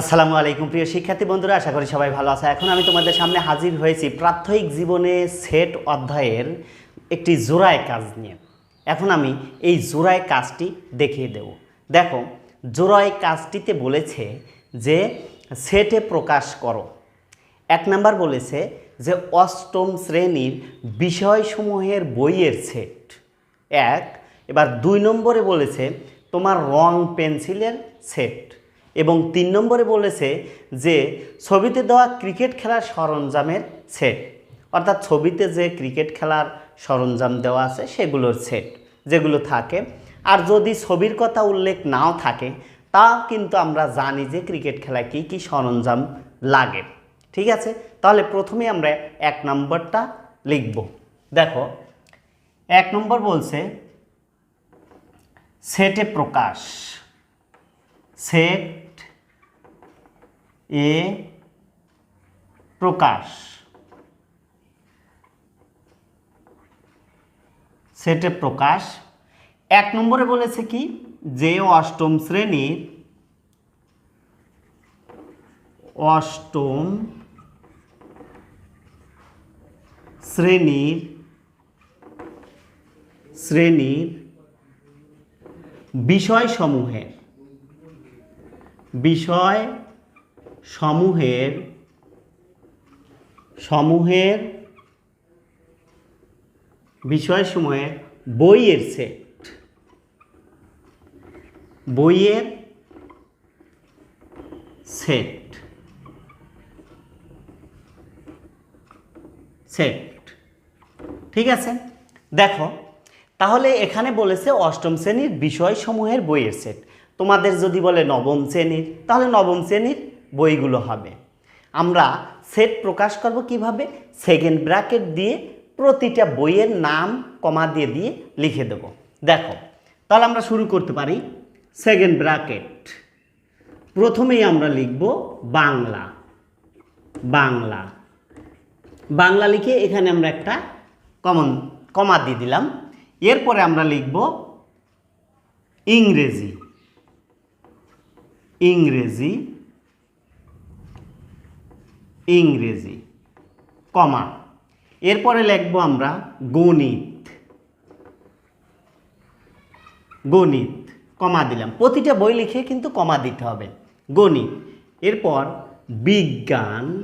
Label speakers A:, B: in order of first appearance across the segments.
A: আসসালামু আলাইকুম, প্রিয় শিক্ষার্থী বন্ধুরা, আশা করি সবাই ভালো আছে। এখন আমি তোমাদের সামনে হাজির হয়েছি প্রাত্যহিক জীবনে সেট অধ্যায়ের একটি জোড়ায় কাজ নিয়ে। এখন আমি এই জোড়ায় কাজটি দেখিয়ে দেব। দেখো, জোড়ায় কাজটিতে বলেছে যে সেটে প্রকাশ করো। এক নাম্বার বলেছে যে অষ্টম শ্রেণির বিষয়সমূহের বইয়ের সেট। এক, এবার দুই নম্বরে বলেছে তোমার রং পেন্সিলের সেট। এবং তিন নম্বরে বলেছে যে ছবিতে দেওয়া ক্রিকেট খেলার সরঞ্জামের সেট, অর্থাৎ ছবিতে যে ক্রিকেট খেলার সরঞ্জাম দেওয়া আছে সেগুলোর সেট যেগুলো থাকে। আর যদি ছবির কথা উল্লেখ নাও থাকে, তা কিন্তু আমরা জানি যে ক্রিকেট খেলায় কী কী সরঞ্জাম লাগে। ঠিক আছে? তাহলে প্রথমে আমরা এক নম্বরটা লিখব। দেখো, এক নম্বর বলছে, সেটে প্রকাশ। সেট এ প্রকাশ। সেটে প্রকাশ। এক নম্বরে বলেছে কি? যে অষ্টম শ্রেণির অষ্টম শ্রেণির শ্রেণির বিষয়সমূহের বিষয় সমূহের সমূহের বিষয়সমূহের বইয়ের সেট বইয়ের সেট সেট ঠিক আছে? দেখো, তাহলে এখানে বলেছে অষ্টম শ্রেণির বিষয়সমূহের বইয়ের সেট তোমাদের যদি বলে নবম শ্রেণির, তাহলে নবম শ্রেণির বইগুলো হবে। আমরা সেট প্রকাশ করব কীভাবে? সেকেন্ড ব্র্যাকেট দিয়ে প্রতিটা বইয়ের নাম, কমা দিয়ে দিয়ে লিখে দেব। দেখো, তাহলে আমরা শুরু করতে পারি। Second bracket. প্রথমেই আমরা লিখব বাংলা। বাংলা। বাংলা লিখে এখানে আমরা একটা কমন, কমা দিয়ে দিলাম। এরপরে আমরা লিখব ইংরেজি। ইংরেজি। ইংরেজি। কমা। এরপরে লিখব আমরা গণিত। গণিত, কমা দিলাম। প্রতিটা বই লিখে কিন্তু কমা দিতে হবে। গণিত। এরপর বিজ্ঞান।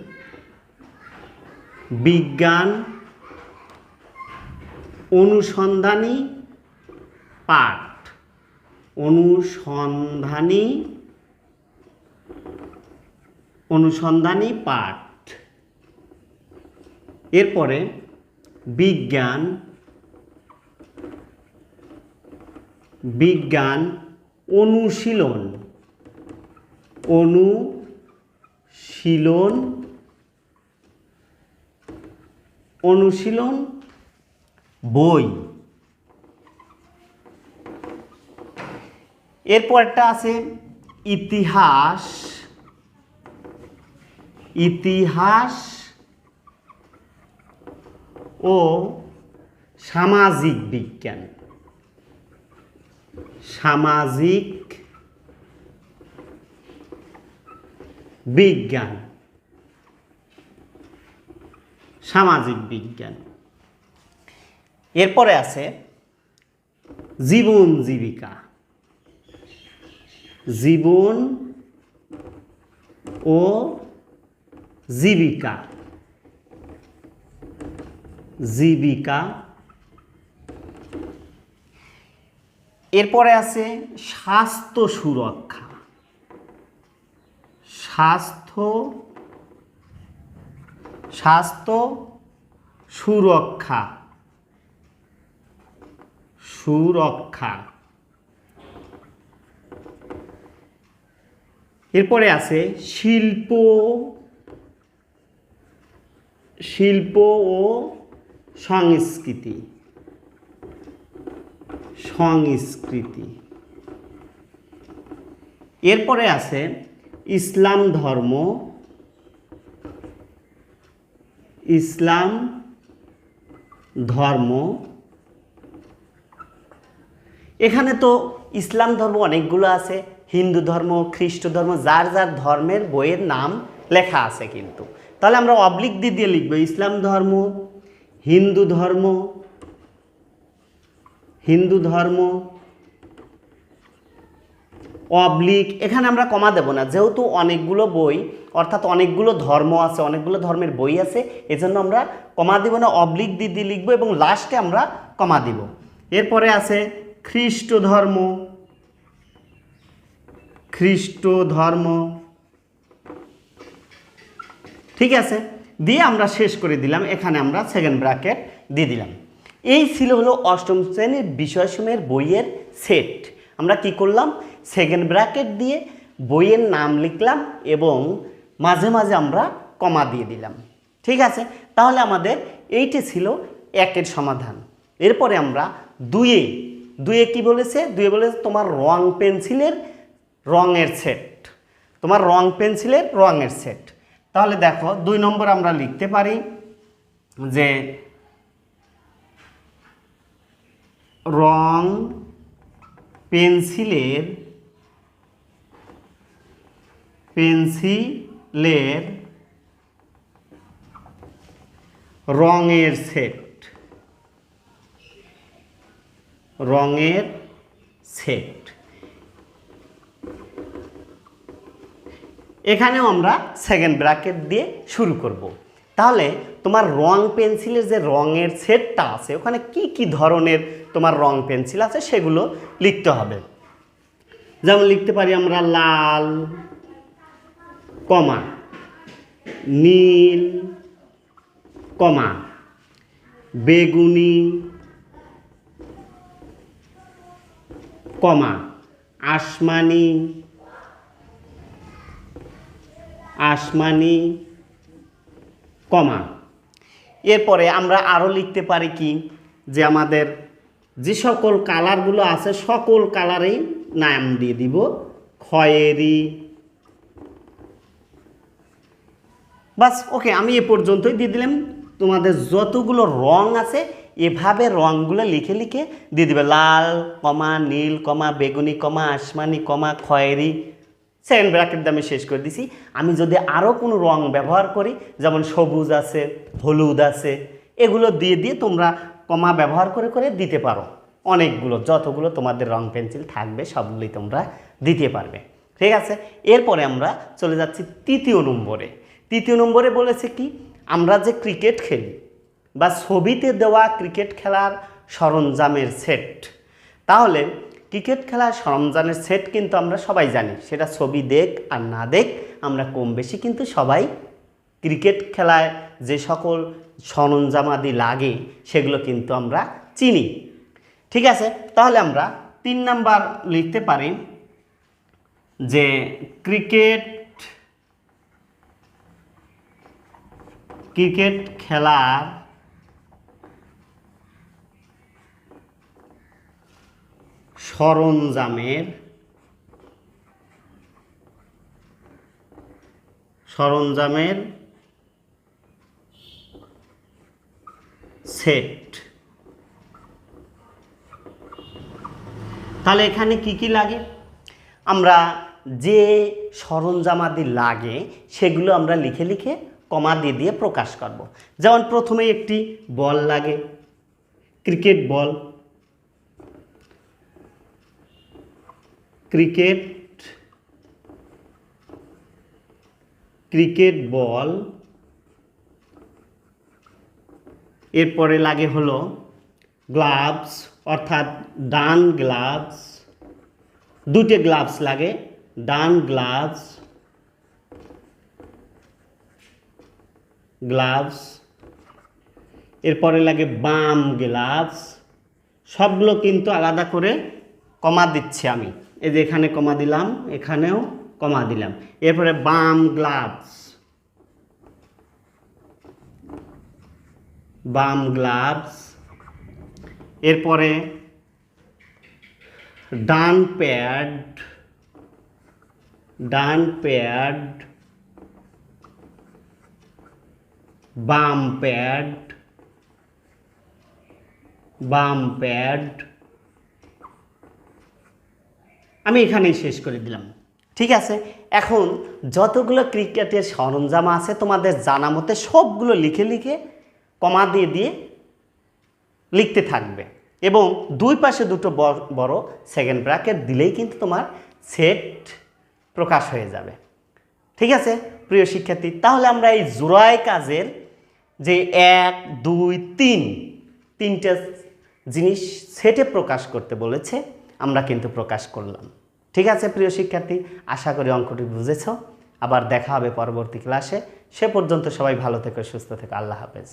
A: বিজ্ঞান অনুসন্ধানী পাঠ। অনুসন্ধানী অনুসন্ধানী পাঠ। এরপরে বিজ্ঞান বিজ্ঞান অনুশীলন অনুশীলন অনুশীলন বই। এরপরটা আছে ইতিহাস ইতিহাস ও সামাজিক বিজ্ঞান। সামাজিক বিজ্ঞান। সামাজিক বিজ্ঞান। এরপরে আছে জীবন জীবিকা জীবন ও জীবিকা। জীবিকা। এরপরে আছে স্বাস্থ্য সুরক্ষা। স্বাস্থ্য স্বাস্থ্য সুরক্ষা। সুরক্ষা। এরপরে আছে শিল্প। শিল্প ও সংস্কৃতি। সংস্কৃতি। এরপরে আছে ইসলাম ধর্ম। ইসলাম ধর্ম। এখানে তো ইসলাম ধর্ম অনেকগুলো আছে, হিন্দু ধর্ম, খ্রিস্ট ধর্ম, যার যার ধর্মের বইয়ের নাম লেখা আছে কিন্তু। তাহলে আমরা অবলিক দিয়ে দিয়ে লিখব, ইসলাম ধর্ম হিন্দু ধর্ম হিন্দু ধর্ম, অবলিক, এখানে আমরা কমা দেব না। যেহেতু অনেকগুলো বই, অর্থাৎ অনেকগুলো ধর্ম আছে, অনেকগুলো ধর্মের বই আছে, এজন্য আমরা কমা দিব না, অবলিক দিয়ে দিয়ে লিখব এবং লাস্টে আমরা কমা দিব। এরপরে আছে খ্রিস্ট ধর্ম খ্রিস্ট ধর্ম। ঠিক আছে? দিয়ে আমরা শেষ করে দিলাম, এখানে আমরা সেকেন্ড ব্র্যাকেট দিয়ে দিলাম। এই ছিল হলো অষ্টম শ্রেণির বিষয়সমূহের বইয়ের সেট আমরা কি করলাম? সেকেন্ড ব্র্যাকেট দিয়ে বইয়ের নাম লিখলাম এবং মাঝে মাঝে আমরা কমা দিয়ে দিলাম। ঠিক আছে? তাহলে আমাদের এইটি ছিল একের সমাধান। এরপরে আমরা দুয়ে দুয়ে কি বলেছে? দুয়ে বলেছে তোমার রং পেন্সিলের রঙের সেট তোমার রং পেন্সিলের রঙের সেট তাহলে দেখো দুই নম্বর আমরা লিখতে পারি যে রং পেন্সিলের পেন্সিলের রঙের সেট। রঙের সেট। এখানেও আমরা সেকেন্ড ব্র্যাকেট দিয়ে শুরু করব। তাহলে তোমার রং পেন্সিলের যে রঙের সেটটা আছে, ওখানে কি কি ধরনের তোমার রং পেন্সিল আছে সেগুলো লিখতে হবে যেমন লিখতে পারি আমরা লাল, কমা, নীল, কমা, বেগুনি, কমা, আসমানি আসমানি কমা। এরপরে আমরা আরও লিখতে পারি কি? যে আমাদের যে সকল কালারগুলো আছে, সকল কালারেই নাম দিয়ে দিব। খয়েরি। বাস, ওকে, আমি এ পর্যন্তই দিয়ে দিলাম। তোমাদের যতগুলো রং আছে, এভাবে রঙগুলো লিখে লিখে দিয়ে দিবে। লাল কমা, নীল কমা, বেগুনি কমা, আসমানি কমা, খয়েরি। সেকেন্ড ব্র্যাকেট আমি শেষ করে দিছি। আমি যদি আরও কোনো রং ব্যবহার করি, যেমন সবুজ আছে, হলুদ আছে, এগুলো দিয়ে দিয়ে তোমরা কমা ব্যবহার করে করে দিতে পারো। অনেকগুলো, যতগুলো তোমাদের রং পেন্সিল থাকবে, সবগুলোই তোমরা দিতে পারবে। ঠিক আছে? এরপরে আমরা চলে যাচ্ছি তৃতীয় নম্বরে। তৃতীয় নম্বরে বলেছে কি? আমরা যে ক্রিকেট খেলি বা ছবিতে দেওয়া ক্রিকেট খেলার সরঞ্জামের সেট, তাহলে ক্রিকেট খেলার সরঞ্জামের সেট কিন্তু আমরা সবাই জানি। সেটা ছবি দেখ আর না দেখ, আমরা কম বেশি কিন্তু সবাই ক্রিকেট খেলায় যে সকল সরঞ্জামাদি লাগে, সেগুলো কিন্তু আমরা চিনি। ঠিক আছে, তাহলে আমরা তিন নাম্বার লিখতে পারি যে ক্রিকেট ক্রিকেট খেলার সরঞ্জামের সরঞ্জামের সেট। তাহলে এখানে কি কি লাগে? আমরা যে সরঞ্জামাদি লাগে, সেগুলো আমরা লিখে লিখে কমা দিয়ে দিয়ে প্রকাশ করব। যেমন প্রথমে একটি বল লাগে, cricket ball. Cricket cricket ball, এরপরে লাগে হলো গ্লাভস, অর্থাৎ ডান গ্লাভস দুটো গ্লাভস লাগে, ডান গ্লাভস গ্লাভস, এরপরে লাগে বাম গ্লাভস, সবগুলো কিন্তু আলাদা করে কমা দিচ্ছি আমি। এই যে এখানে কমা দিলাম, এখানেও কমা দিলাম। এরপরে বাম গ্লাভস। বাম গ্লাভস। এরপরে ডান প্যাড। ডান প্যাড। বাম প্যাড। বাম প্যাড। আমি এখানেই শেষ করে দিলাম। ঠিক আছে? এখন যতগুলো ক্রিকেটের সরঞ্জাম আছে তোমাদের জানা মতে সবগুলো লিখে লিখে কমা দিয়ে দিয়ে লিখতে থাকবে। এবং দুই পাশে দুটো বড়- সেকেন্ড ব্র্যাকেট দিলেই কিন্তু তোমার সেট প্রকাশ হয়ে যাবে। ঠিক আছে? প্রিয় শিক্ষার্থী, তাহলে আমরা এই জোড়াই কাজের যে এক, দুই, তিন, তিনটে জিনিস সেটে প্রকাশ করতে বলেছে। আমরা কিন্তু প্রকাশ করলাম। ঠিক আছে, প্রিয় শিক্ষার্থী? আশা করি অঙ্কটি বুঝেছ। আবার দেখা হবে পরবর্তী ক্লাসে। সে পর্যন্ত সবাই ভালো থেকে, সুস্থ থেকো। আল্লাহ হাফেজ।